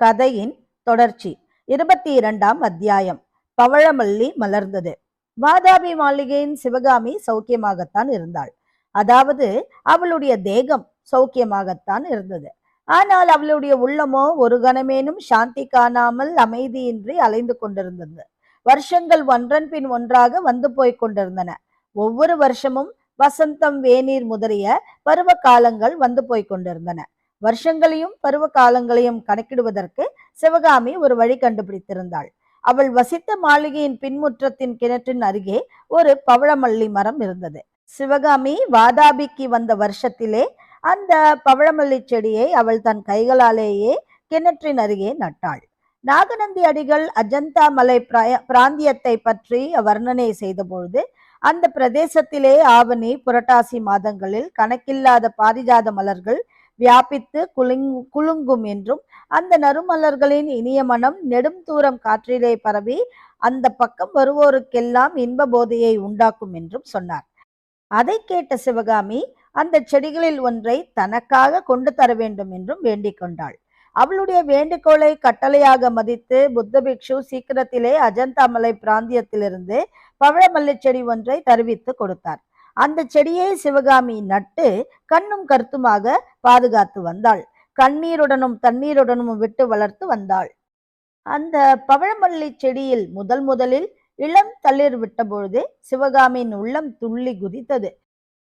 கதையின் தொடர்ச்சி. இருபத்தி இரண்டாம் அத்தியாயம். பவழமல்லி மலர்ந்தது. வாதாபி மாளிகையின் சிவகாமி சௌக்கியமாகத்தான் இருந்தாள். அதாவது அவளுடைய தேகம் சௌக்கியமாகத்தான் இருந்தது. ஆனால் அவளுடைய உள்ளமோ ஒரு கணமேனும் சாந்தி காணாமல் அமைதியின்றி அலைந்து கொண்டிருந்தது. வருஷங்கள் ஒன்றன் பின் ஒன்றாக வந்து போய் கொண்டிருந்தன. ஒவ்வொரு வருஷமும் வசந்தம் வேநீர் முதலிய பருவ காலங்கள் வந்து போய்க் கொண்டிருந்தன. வருஷங்களையும் பருவ காலங்களையும் கணக்கிடுவதற்கு சிவகாமி ஒரு வழி கண்டுபிடித்திருந்தாள். அவள் வசித்த மாளிகையின் பின்முற்றத்தின் கிணற்றின் அருகே ஒரு பவழமல்லி மரம் இருந்தது. சிவகாமி வாதாபிக்கு வந்த வருஷத்திலே அந்த பவழமல்லி செடியை அவள் தன் கைகளாலேயே கிணற்றின் அருகே நட்டாள். நாகநந்தி அடிகள் அஜந்தா மலை பிராய- பிராந்தியத்தை பற்றி வர்ணனை செய்தபொழுது அந்த பிரதேசத்திலே ஆவணி புரட்டாசி மாதங்களில் கணக்கில்லாத பாரிஜாத மலர்கள் வியாபித்து குலுங் குலுங்கும் என்றும் அந்த நறுமலர்களின் இனிய மனம் நெடும் தூரம் காற்றிலே பரவி அந்த பக்கம் வருவோருக்கெல்லாம் இன்ப போதையை உண்டாக்கும் என்றும் சொன்னார். அதை கேட்ட சிவகாமி அந்த செடிகளில் ஒன்றை தனக்காக கொண்டு தர வேண்டும் என்றும் வேண்டிக் கொண்டாள். அவளுடைய வேண்டுகோளை கட்டளையாக மதித்து புத்த பிக்ஷு சீக்கிரத்திலே அஜந்தாமலை பிராந்தியத்திலிருந்து பவழமல்லி செடி ஒன்றை தருவித்து கொடுத்தார். அந்த செடியை சிவகாமி நட்டு கண்ணும் கருத்துமாக பாதுகாத்து வந்தாள். கண்ணீருடனும் தண்ணீருடனும் விட்டு வளர்த்து வந்தாள். அந்த பவழமல்லி செடியில் முதல் முதலில் இளம் தளிர் விட்டபொழுது சிவகாமியின் உள்ளம் துள்ளி குதித்தது.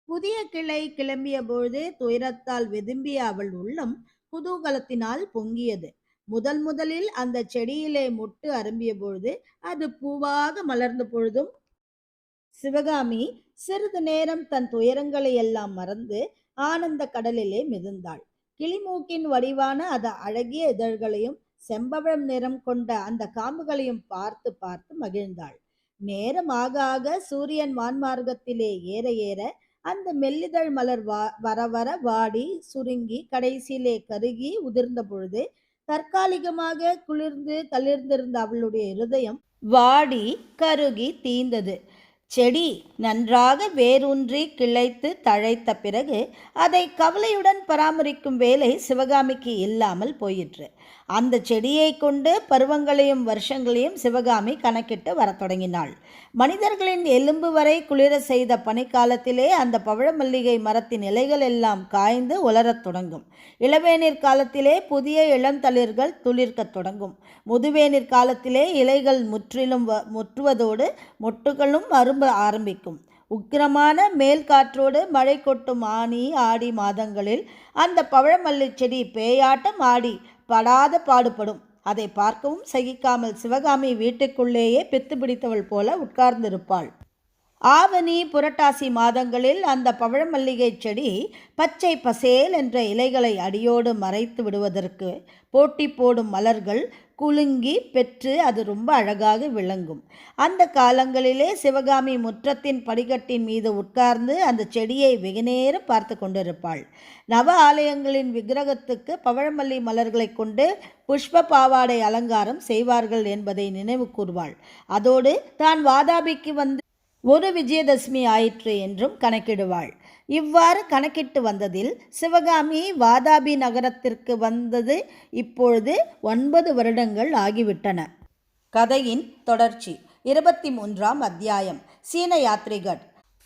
புதிய கிளை கிளம்பிய பொழுது துயரத்தால் வெதும்பிய அவள் உள்ளம் குதூகலத்தினால் பொங்கியது. முதல் முதலில் அந்த செடியிலே மொட்டு அரும்பிய பொழுது அது பூவாக மலர்ந்த பொழுதும் சிவகாமி சிறிது நேரம் தன் துயரங்களை எல்லாம் மறந்து ஆனந்த கடலிலே மிதந்தாள். கிளிமூக்கின் வடிவான அத அழகிய இதழ்களையும் செம்பவழம் நிறம் கொண்ட அந்த காம்புகளையும் பார்த்து பார்த்து மகிழ்ந்தாள். நேரம் ஆக ஆக சூரியன் வான்மார்க்கத்திலே ஏற ஏற அந்த மெல்லிதழ் மலர் வா வர வர வாடி சுருங்கி கடைசியிலே கருகி உதிர்ந்த பொழுது தற்காலிகமாக குளிர்ந்து தளிர்ந்திருந்த அவளுடைய இருதயம் வாடி கருகி தீந்தது. செடி நன்றாக வேரூன்றி கிளைத்து தழைத்த பிறகு அதை கவலையுடன் பராமரிக்கும் வேலை சிவகாமிக்கு இல்லாமல் போயிற்று. அந்த செடியை கொண்டு பருவங்களையும் வருஷங்களையும் சிவகாமி கணக்கிட்டு வரத் தொடங்கினாள். மனிதர்களின் எலும்பு வரை குளிர செய்த பனிக்காலத்திலே அந்த பவழமல்லிகை மரத்தின் இலைகள் எல்லாம் காய்ந்து உலரத் தொடங்கும். இளவேநீர் காலத்திலே புதிய இளந்தளிர்கள் துளிர்க்கத் தொடங்கும். முதுவேநீர் காலத்திலே இலைகள் முற்றிலும் வ- முற்றுவதோடு மொட்டுகளும் அரும்ப ஆரம்பிக்கும். உக்கிரமான மேல் காற்றோடு மழை கொட்டும் ஆனி ஆடி மாதங்களில் அந்த பவழமல்லி செடி பேயாட்டம் ஆடி படாத பாடுபடும். அதை பார்க்கவும் சகிக்காமல் சிவகாமி வீட்டுக்குள்ளேயே பித்து பிடித்தவள் போல உட்கார்ந்திருப்பாள். ஆவணி புரட்டாசி மாதங்களில் அந்த பவழமல்லிகை செடி பச்சை பசேல் என்ற இலைகளை அடியோடு மறைத்து விடுவதற்கு போட்டி போடும் மலர்கள் குலுங்கி பெற்று அது ரொம்ப அழகாக விளங்கும். அந்த காலங்களிலே சிவகாமி முற்றத்தின் படிக்கட்டின் மீது உட்கார்ந்து அந்த செடியை வெகுநேரம் பார்த்து கொண்டிருப்பாள். நவ ஆலயங்களின் விக்கிரகத்துக்கு பவழமல்லி மலர்களை கொண்டு புஷ்ப பாவாடை அலங்காரம் செய்வார்கள் என்பதை நினைவு கூர்வாள். அதோடு தான் வாதாபிக்கு வந்து ஒரு விஜயதசமி ஆயிற்று என்றும் கணக்கிடுவாள். இவ்வாறு கணக்கிட்டு வந்ததில் சிவகாமி வாதாபி நகரத்திற்கு வந்தது இப்பொழுது ஒன்பது வருடங்கள் ஆகிவிட்டன. கதையின் தொடர்ச்சி. இருபத்தி மூன்றாம் அத்தியாயம். சீன யாத்ரிகர்.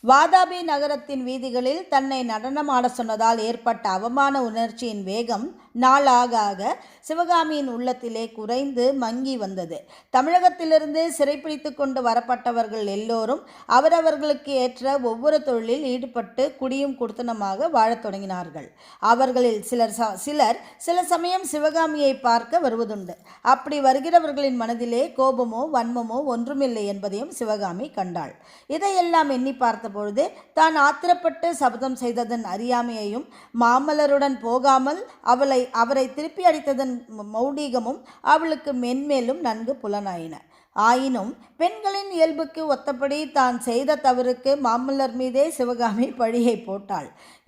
வாதாபி நகரத்தின் வீதிகளில் தன்னை நடனமாட சொன்னதால் ஏற்பட்ட அவமான உணர்ச்சியின் வேகம் நாளாக ஆக சிவகாமியின் உள்ளத்திலே குறைந்து மங்கி வந்தது. தமிழகத்திலிருந்து சிறைப்பிடித்து கொண்டு வரப்பட்டவர்கள் எல்லோரும் அவரவர்களுக்கு ஏற்ற ஒவ்வொரு தொழிலில் ஈடுபட்டு குடியும் குடுத்தனமாக வாழத் தொடங்கினார்கள். அவர்களில் சிலர் சிலர் சில சமயம் சிவகாமியை பார்க்க வருவதுண்டு. அப்படி வருகிறவர்களின் மனதிலே கோபமோ வன்மமோ ஒன்றுமில்லை என்பதையும் சிவகாமி கண்டாள். இதையெல்லாம் எண்ணி பார்த்தபொழுது தான் ஆத்திரப்பட்டு சபதம் செய்ததன் அறியாமையையும் மாமல்லருடன் போகாமல் அவளை அவரை திருப்பி அடித்ததன் மௌடிகமும் அவளுக்கு மென்மேலும் நன்கு புலனாயின. ஆயினும் பெண்களின் இயல்புக்கு ஒத்தபடி தான் செய்த தவறுக்கு மாமல்லர் மீதே சிவகாமி பழியை போட்டாள்.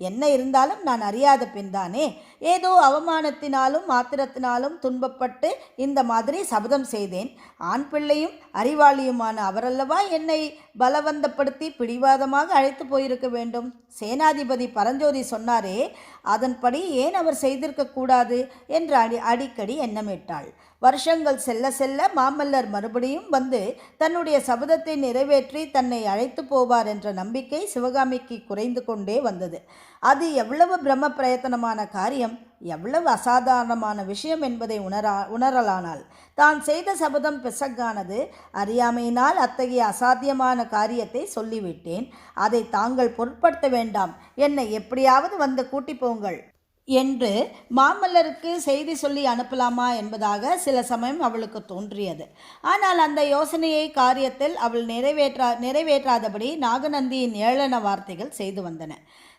என்ன இருந்தாலும் நான் அறியாத பெண்தானே ஏதோ அவமானத்தினாலும் ஆத்திரத்தினாலும் துன்பப்பட்டு இந்த மாதிரி சபதம் செய்தேன். ஆண் பிள்ளையும் அறிவாளியுமான அவரல்லவா என்னை பலவந்தப்படுத்தி பிடிவாதமாக அழைத்து போயிருக்க வேண்டும்? சேனாதிபதி பரஞ்சோதி சொன்னாரே அதன்படி ஏன் அவர் செய்திருக்கக்கூடாது என்று அடி அடிக்கடி எண்ணமிட்டாள். வருஷங்கள் செல்ல செல்ல மாமல்லர் மறுபடியும் வந்து தன்னுடைய சபதத்தை நிறைவேற்றி தன்னை அழைத்து போவார் என்ற நம்பிக்கை சிவகாமிக்கு குறைந்து கொண்டே வந்தது. அது எவ்வளவு பிரம்ம பிரயத்தனமான காரியம் எவ்வளவு அசாதாரணமான விஷயம் என்பதை உணரா உணரலானால். தான் செய்த சபதம் பிசகானது அறியாமையினால் அத்தகைய அசாத்தியமான காரியத்தை சொல்லிவிட்டேன். அதை தாங்கள் பொருட்படுத்த வேண்டாம். என்னை எப்படியாவது வந்து கூட்டி போங்கள் என்று மாமல்லருக்கு செய்தி சொல்லி அனுப்பலாமா என்பதாக சில சமயம் அவளுக்கு தோன்றியது. ஆனால் அந்த யோசனையை காரியத்தில் அவள் நிறைவேற்றா நிறைவேற்றாதபடி நாகநந்தியின் ஏளன வார்த்தைகள் செய்து வந்தன.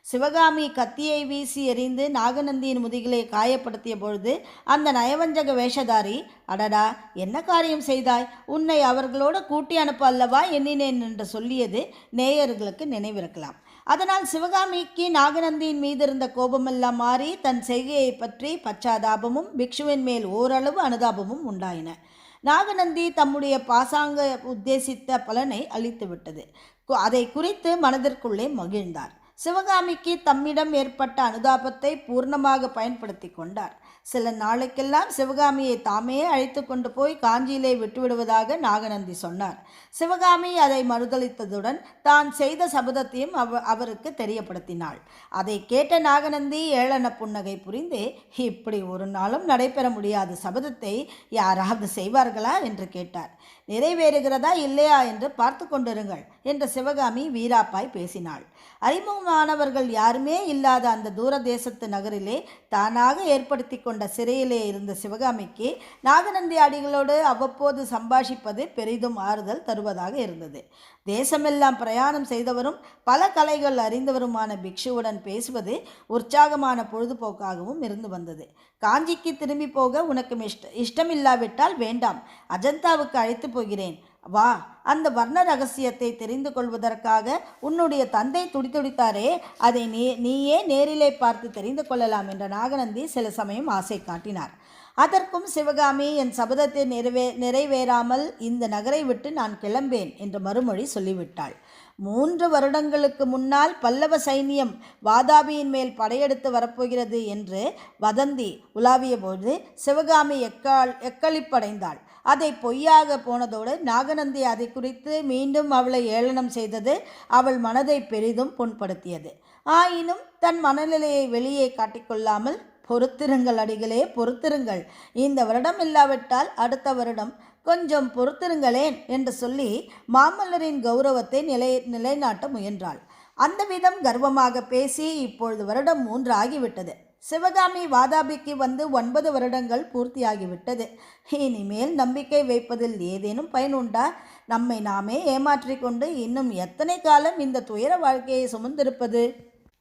சிவகாமி கத்தியை வீசி எறிந்து நாகநந்தியின் முதுகிலே காயப்படுத்திய பொழுது அந்த நயவஞ்சக வேஷதாரி அடடா என்ன காரியம் செய்தாய்? உன்னை அவர்களோடு கூட்டி அனுப்ப அல்லவா எண்ணினேன் என்று சொல்லியது நேயர்களுக்கு நினைவிருக்கலாம். அதனால் சிவகாமிக்கு நாகநந்தியின் மீது இருந்த கோபமெல்லாம் மாறி தன் செய்கையை பற்றி பச்சாதாபமும் பிக்ஷுவின் மேல் ஓரளவு அனுதாபமும் உண்டாயின. நாகநந்தி தம்முடைய பாசாங்க உத்தேசித்த பலனை அளித்துவிட்டது அதை குறித்து மனதிற்குள்ளே மகிழ்ந்தார். சிவகாமிக்கு தம்மிடம் ஏற்பட்ட அனுதாபத்தை பூர்ணமாக பயன்படுத்தி கொண்டார். சில நாளைக்கெல்லாம் சிவகாமியை தாமே அழைத்து கொண்டு போய் காஞ்சியிலே விட்டுவிடுவதாக நாகநந்தி சொன்னார். சிவகாமி அதை மறுதளித்ததுடன் தான் செய்த சபதத்தையும் அவ அவருக்கு தெரியப்படுத்தினாள். அதை கேட்ட நாகநந்தி ஏளன புன்னகை புரிந்து இப்படி ஒரு நாளும் நடைபெற முடியாத சபதத்தை யாராவது செய்வார்களா? என்று கேட்டார். நிறைவேறுகிறதா இல்லையா என்று பார்த்து கொண்டிருங்கள் என்று சிவகாமி வீராப்பாய் பேசினாள். அறிமுகமானவர்கள் யாருமே இல்லாத அந்த தூர தேசத்து நகரிலே தானாக ஏற்படுத்தி கொண்ட சிறையிலே இருந்த சிவகாமிக்கு நாகநந்தி அடிகளோடு அவ்வப்போது சம்பாஷிப்பது பெரிதும் ஆறுதல் தருவதாக இருந்தது. தேசமெல்லாம் பிரயாணம் செய்தவரும் பல கலைகள் அறிந்தவருமான பிக்ஷுவுடன் பேசுவது உற்சாகமான பொழுதுபோக்காகவும் இருந்து வந்தது. காஞ்சிக்கு திரும்பி போக உனக்கு இஷ்ட இஷ்டமில்லாவிட்டால் வேண்டாம். அஜந்தாவுக்கு அழைத்து போகிறேன். வா அந்த வர்ண ரகசியத்தை தெரிந்து கொள்வதற்காக உன்னுடைய தந்தை துடித்துடித்தாரே. அதை நீ நீயே நேரிலே பார்த்து தெரிந்து கொள்ளலாம் என்ற நாகநந்தி சில சமயம் ஆசை காட்டினார். அதற்கும் சிவகாமி என் சபதத்தை நிறைவே நிறைவேறாமல் இந்த நகரை விட்டு நான் கிளம்பேன் என்று மறுமொழி சொல்லிவிட்டாள். மூன்று வருடங்களுக்கு முன்னால் பல்லவ சைனியம் வாதாபியின் மேல் படையெடுத்து வரப்போகிறது என்று வதந்தி உலாவிய போது சிவகாமி எக்கால் எக்களிப்படைந்தாள் அதை பொய்யாக போனதோடு நாகநந்தி அதை குறித்து மீண்டும் அவளை ஏளனம் செய்தது அவள் மனதை பெரிதும் புண்படுத்தியது. ஆயினும் தன் மனநிலையை வெளியே காட்டிக்கொள்ளாமல் பொறுத்திருங்கள் அடிகளே பொறுத்திருங்கள். இந்த வருடம் இல்லாவிட்டால் அடுத்த வருடம் கொஞ்சம் பொறுத்திருங்களேன் என்று சொல்லி மாமல்லரின் கௌரவத்தை நிலை நிலைநாட்ட முயன்றாள். அந்த விதம் கர்வமாக பேசி இப்பொழுது வருடம் மூன்று ஆகிவிட்டது சிவகாமி வாதாபிக்கு வந்து ஒன்பது வருடங்கள் பூர்த்தியாகிவிட்டது. இனிமேல் நம்பிக்கை வைப்பதில் ஏதேனும் பயனுண்டா? நம்மை நாமே ஏமாற்றிக்கொண்டு இன்னும் எத்தனை காலம் இந்த துயர வாழ்க்கையை சுமந்திருப்பது?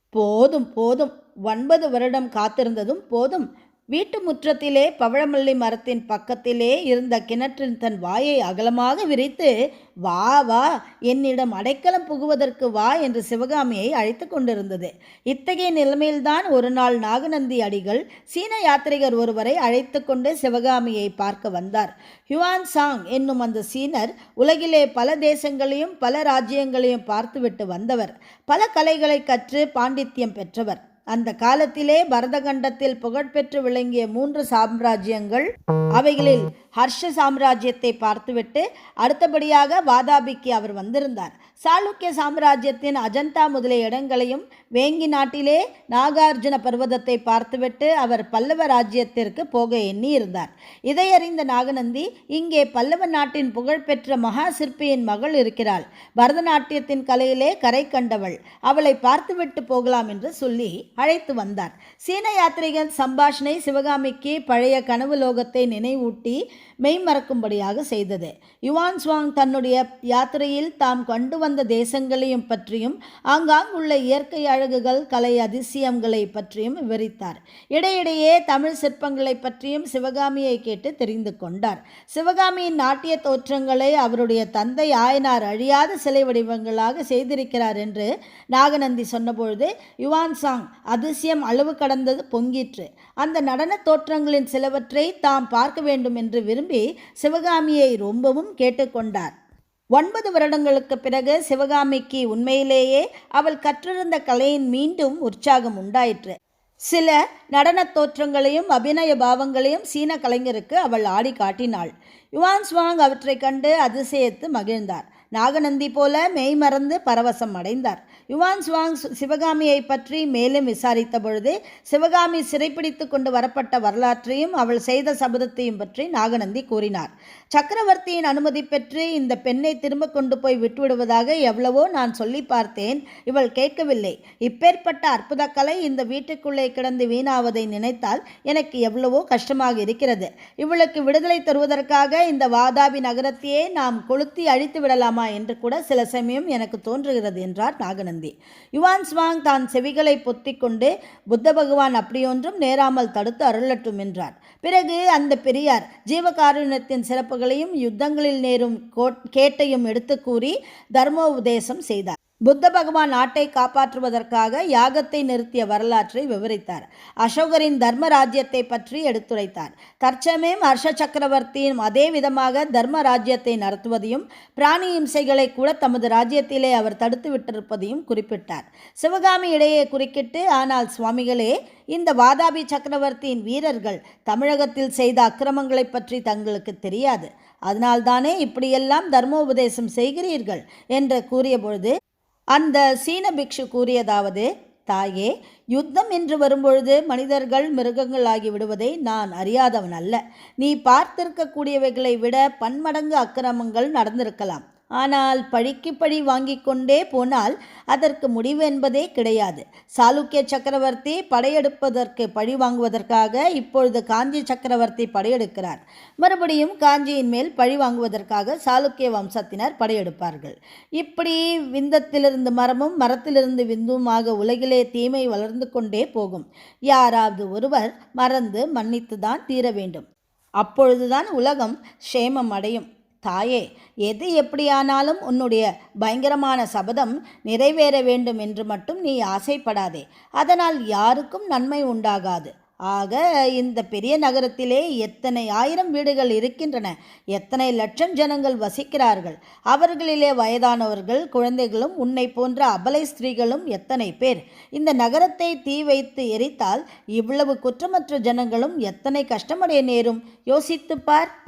போதும் போதும். ஒன்பது வருடம் காத்திருந்ததும் போதும். வீட்டு முற்றத்திலே பவழமல்லி மரத்தின் பக்கத்திலே இருந்த கிணற்றின் தன் வாயை அகலமாக விரித்து வா வா என்னிடம் அடைக்கலம் புகுவதற்கு வா என்று சிவகாமியை அழைத்து கொண்டிருந்தது. இத்தகைய நிலைமையில்தான் ஒரு நாள் நாகநந்தி அடிகள் சீன யாத்ரிகர் ஒருவரை அழைத்து கொண்டு சிவகாமியை பார்க்க வந்தார். ஹுவான் சாங் என்னும் அந்த சீனர் உலகிலே பல தேசங்களையும் பல ராஜ்யங்களையும் பார்த்துவிட்டு வந்தவர். பல கலைகளை கற்று பாண்டித்யம் பெற்றவர். அந்த காலத்திலே பரதகண்டத்தில் புகழ்பெற்று விளங்கிய மூன்று சாம்ராஜ்யங்கள் அவைகளில் ஹர்ஷ சாம்ராஜ்யத்தை பார்த்துவிட்டு அடுத்தபடியாக வாதாபிக்கு அவர் வந்திருந்தார். சாளுக்கிய சாம்ராஜ்யத்தின் அஜந்தா முதலிய இடங்களையும் வேங்கி நாட்டிலே நாகார்ஜுன பர்வதத்தை பார்த்துவிட்டு அவர் பல்லவ ராஜ்யத்திற்கு போக எண்ணி இருந்தார் இதை அறிந்த நாகநந்தி இங்கே பல்லவ நாட்டின் புகழ்பெற்ற மகா சிற்பியின் மகள் இருக்கிறாள். பரதநாட்டியத்தின் கலையிலே கரை கண்டவள். அவளை பார்த்துவிட்டு போகலாம் என்று சொல்லி அழைத்து வந்தார். சீன யாத்திரிகள் சம்பாஷணை சிவகாமிக்கு பழைய கனவு லோகத்தை நினைவூட்டி மெய்மறக்கும்படியாக செய்தது. யுவான் சுவாங் தன்னுடைய யாத்திரையில் தாம் கண்டு வந்த வந்த தேசங்களையும் பற்றியும் ஆங்காங்குள்ள இயற்கை அழகுகள் கலை அதிசயங்களை பற்றியும் விவரித்தார். இடையிடையே தமிழ் சிற்பங்களை பற்றியும் சிவகாமியை கேட்டு தெரிந்து கொண்டார். சிவகாமியின் நாட்டிய தோற்றங்களை அவருடைய தந்தை ஆயனார் அழியாத சிலை வடிவங்களாக செய்திருக்கிறார் என்று நாகநந்தி சொன்னபொழுது யுவான் சாங் அதிசயம் அளவு கடந்தது பொங்கிற்று. அந்த நடன தோற்றங்களின் சிலவற்றை தாம் பார்க்க வேண்டும் என்று விரும்பி சிவகாமியை ரொம்பவும் கேட்டுக்கொண்டார் ஒன்பது வருடங்களுக்கு பிறகு சிவகாமிக்கு உண்மையிலேயே அவள் கற்றிருந்த கலையின் மீண்டும் உற்சாகம் உண்டாயிற்று. சில நடனத் தோற்றங்களையும் அபிநய பாவங்களையும் சீன கலைஞருக்கு அவள் ஆடி காட்டினாள். யுவான் ஸ்வாங் அவற்றைக் கண்டு அதிசயத்து மகிழ்ந்தார். நாகநந்தி போல மெய்மறந்து பரவசம் அடைந்தார். யுவான் சுவாங் சிவகாமியை பற்றி மேலும் விசாரித்த பொழுது சிவகாமி சிறைப்பிடித்து கொண்டு வரப்பட்ட வரலாற்றையும் அவள் செய்த சபதத்தையும் பற்றி நாகநந்தி கூறினார். சக்கரவர்த்தியின் அனுமதி பெற்று இந்த பெண்ணை திரும்ப கொண்டு போய் விட்டுவிடுவதாக எவ்வளவோ நான் சொல்லி பார்த்தேன் இவள் கேட்கவில்லை. இப்பேற்பட்ட அற்புத கலை இந்த வீட்டுக்குள்ளே கிடந்து வீணாவதை நினைத்தால் எனக்கு எவ்வளவோ கஷ்டமாக இருக்கிறது. இவளுக்கு விடுதலை தருவதற்காக இந்த வாதாபி நகரத்தையே நாம் கொளுத்தி அழித்து விடலாம் என்று கூட சில சமயம் எனக்கு தோன்றுகிறது என்றார் நாகநந்தி. யுவான் ஸ்வாங் தான் செவிகளை பொத்திக்கொண்டு புத்த பகவான் அப்படியொன்றும் நேராமல் தடுத்து அருளட்டும் என்றார். பிறகு அந்த பெரியார் ஜீவகாருண்யத்தின் சிறப்புகளையும் யுத்தங்களில் நேரும் கோட்- கேட்டையும் எடுத்து கூறி தர்மோபதேசம் செய்தார். புத்த பகவான் நாட்டை காப்பாற்றுவதற்காக யாகத்தை நிறுத்திய வரலாற்றை விவரித்தார். அசோகரின் தர்ம ராஜ்யத்தை பற்றி எடுத்துரைத்தார். தற்சமயம் ஹர்ஷ சக்கரவர்த்தியும் அதே விதமாக தர்ம ராஜ்யத்தை நடத்துவதையும் பிராணி இம்சைகளை கூட தமது ராஜ்யத்திலே அவர் தடுத்து விட்டிருப்பதையும் குறிப்பிட்டார். சிவகாமி இடையே குறுக்கிட்டு ஆனால் சுவாமிகளே இந்த வாதாபி சக்கரவர்த்தியின் வீரர்கள் தமிழகத்தில் செய்த அக்கிரமங்களைப் பற்றி தங்களுக்கு தெரியாது. அதனால்தானே இப்படியெல்லாம் தர்மோபதேசம் செய்கிறீர்கள்? என்று கூறியபொழுது அந்த சீன பிக்ஷு கூறியதாவது தாயே யுத்தம் என்று வரும்பொழுது மனிதர்கள் மிருகங்கள் ஆகி விடுவதை நான் அறியாதவன் அல்ல. நீ பார்த்திருக்கக்கூடியவைகளை விட பன்மடங்கு அக்கிரமங்கள் நடந்திருக்கலாம். ஆனால் பழிக்கு பழி வாங்கிக் கொண்டே போனால் அதற்கு முடிவு என்பதே கிடையாது. சாளுக்கிய சக்கரவர்த்தி படையெடுப்பதற்கு பழி வாங்குவதற்காக இப்பொழுது காஞ்சி சக்கரவர்த்தி படையெடுக்கிறார். மறுபடியும் காஞ்சியின் மேல் பழி வாங்குவதற்காக சாளுக்கிய வம்சத்தினர் படையெடுப்பார்கள். இப்படி விந்தத்திலிருந்து மரமும் மரத்திலிருந்து விந்துமாக உலகிலே தீமை வளர்ந்து கொண்டே போகும். யாராவது ஒருவர் மறந்து மன்னித்துதான் தீர வேண்டும். அப்பொழுதுதான் உலகம் க்ஷேமம் அடையும். தாயே எது எப்படியானாலும் உன்னுடைய பயங்கரமான சபதம் நிறைவேற வேண்டும் என்று மட்டும் நீ ஆசைப்படாதே. அதனால் யாருக்கும் நன்மை உண்டாகாது. ஆக இந்த பெரிய நகரத்திலே எத்தனை ஆயிரம் வீடுகள் இருக்கின்றன எத்தனை லட்சம் ஜனங்கள் வசிக்கிறார்கள் அவர்களிலே வயதானவர்கள் குழந்தைகளும் உன்னை போன்ற அபலை ஸ்திரீகளும் எத்தனை பேர். இந்த நகரத்தை தீ வைத்து எரித்தால் இவ்வளவு குற்றமற்ற ஜனங்களும் எத்தனை கஷ்டமடைய நேரும் யோசித்துப் பார்.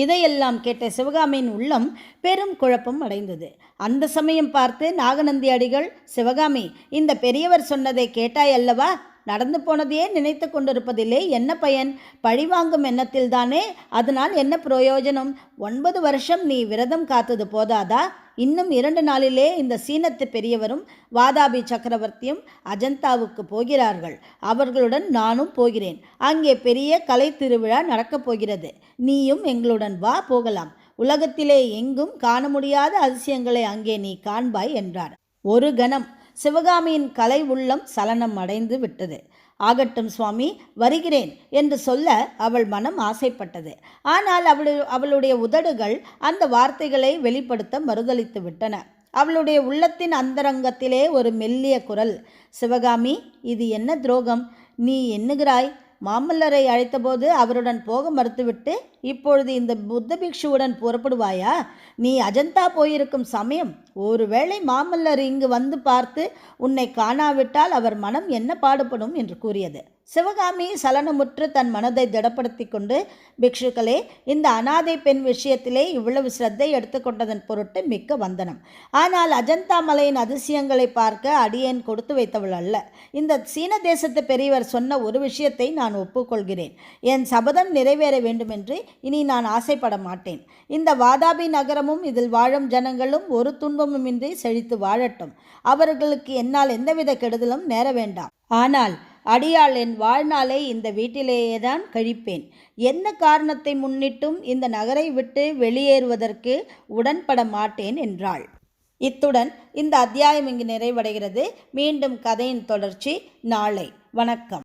இதையெல்லாம் கேட்ட சிவகாமியின் உள்ளம் பெரும் குழப்பம் அடைந்தது. அந்த சமயம் பார்த்து நாகநந்தி அடிகள் சிவகாமி இந்த பெரியவர் சொன்னதை கேட்டாய் அல்லவா? நடந்து போனதையே நினைத்து கொண்டிருப்பதிலே என்ன பயன்? பழிவாங்கும் எண்ணத்தில்தானே? அதனால் என்ன பிரயோஜனம்? ஒன்பது வருஷம் நீ விரதம் காத்தது போதாதா? இன்னும் இரண்டு நாளிலே இந்த சீனத்து பெரியவரும் வாதாபி சக்கரவர்த்தியும் அஜந்தாவுக்கு போகிறார்கள். அவர்களுடன் நானும் போகிறேன். அங்கே பெரிய கலை திருவிழா நடக்கப் போகிறது. நீயும் எங்களுடன் வா போகலாம். உலகத்திலே எங்கும் காண முடியாத அதிசயங்களை அங்கே நீ காண்பாய் என்றார். ஒரு கணம். சிவகாமியின் கலை உள்ளம் சலனம் அடைந்து விட்டது. ஆகட்டும் சுவாமி வருகிறேன் என்று சொல்ல அவள் மனம் ஆசைப்பட்டது. ஆனால் அவளு அவளுடைய உதடுகள் அந்த வார்த்தைகளை வெளிப்படுத்த மறுதளித்து விட்டன. அவளுடைய உள்ளத்தின் அந்தரங்கத்திலே ஒரு மெல்லிய குரல் சிவகாமி இது என்ன துரோகம்? நீ எண்ணுகிறாய்? மாமல்லரை அழைத்தபோது அவருடன் போக மறுத்துவிட்டு இப்பொழுது இந்த புத்த பிக்ஷுவுடன் புறப்படுவாயா? நீ அஜந்தா போயிருக்கும் சமயம். ஒருவேளை மாமல்லர் இங்கு வந்து பார்த்து உன்னை காணாவிட்டால் அவர் மனம் என்ன பாடுபடும்? என்று கூறியது. சிவகாமி சலனமுற்று தன் மனதை திடப்படுத்தி கொண்டு பிக்ஷுக்களே இந்த அனாதை பெண் விஷயத்திலே இவ்வளவு சிரத்தை எடுத்துக்கொண்டதன் பொருட்டு மிக்க வந்தனம். ஆனால் அஜந்தா மலையின் அதிசயங்களை பார்க்க அடியேன் கொடுத்து வைத்தவள் அல்ல. இந்த சீன தேசத்து பெரியவர் சொன்ன ஒரு விஷயத்தை நான் ஒப்புக்கொள்கிறேன். என் சபதம் நிறைவேற வேண்டுமென்று இனி நான் ஆசைப்பட மாட்டேன். இந்த வாதாபி நகரமும் இதில் வாழும் ஜனங்களும் ஒரு துன்பமுமின்றி செழித்து வாழட்டும். அவர்களுக்கு என்னால் எந்தவித கெடுதலும் நேர வேண்டாம். ஆனால் அடியாள் என் வாழ்நாளை இந்த வீட்டிலேயே தான் கழிப்பேன். எந்த காரணத்தை முன்னிட்டும் இந்த நகரை விட்டு வெளியேறுவதற்கு உடன்பட மாட்டேன் என்றாள். இத்துடன் இந்த அத்தியாயம் இங்கு நிறைவடைகிறது. மீண்டும் கதையின் தொடர்ச்சி நாளை. வணக்கம்.